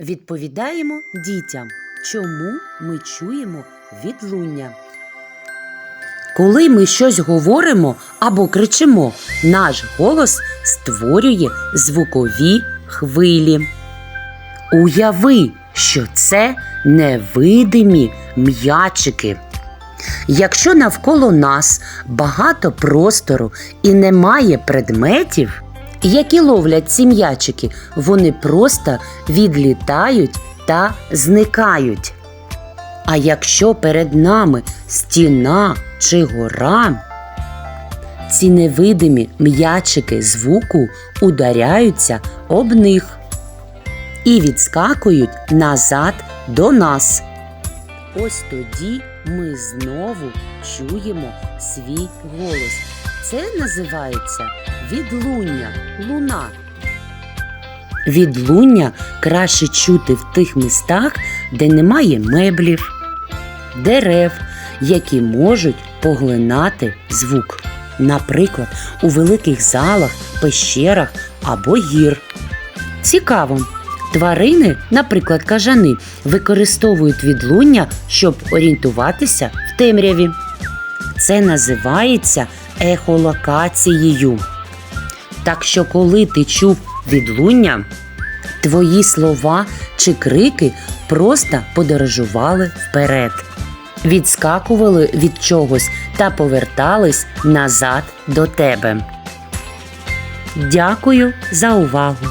Відповідаємо дітям, чому ми чуємо відлуння. Коли ми щось говоримо або кричимо, наш голос створює звукові хвилі. Уяви, що це невидимі м'ячики. Якщо навколо нас багато простору і немає предметів, які ловлять ці м'ячики, вони просто відлітають та зникають. А якщо перед нами стіна чи гора, ці невидимі м'ячики звуку ударяються об них і відскакують назад до нас. Ось тоді ми знову чуємо свій голос. Це називається відлуння, луна. Відлуння краще чути в тих містах, де немає меблів, дерев, які можуть поглинати звук. Наприклад, у великих залах, пещерах або гір. Цікаво. Тварини, наприклад, кажани, використовують відлуння, щоб орієнтуватися в темряві. Це називається ехолокацією. Так що, коли ти чув відлуння, твої слова чи крики просто подорожували вперед, відскакували від чогось та повертались назад до тебе. Дякую за увагу!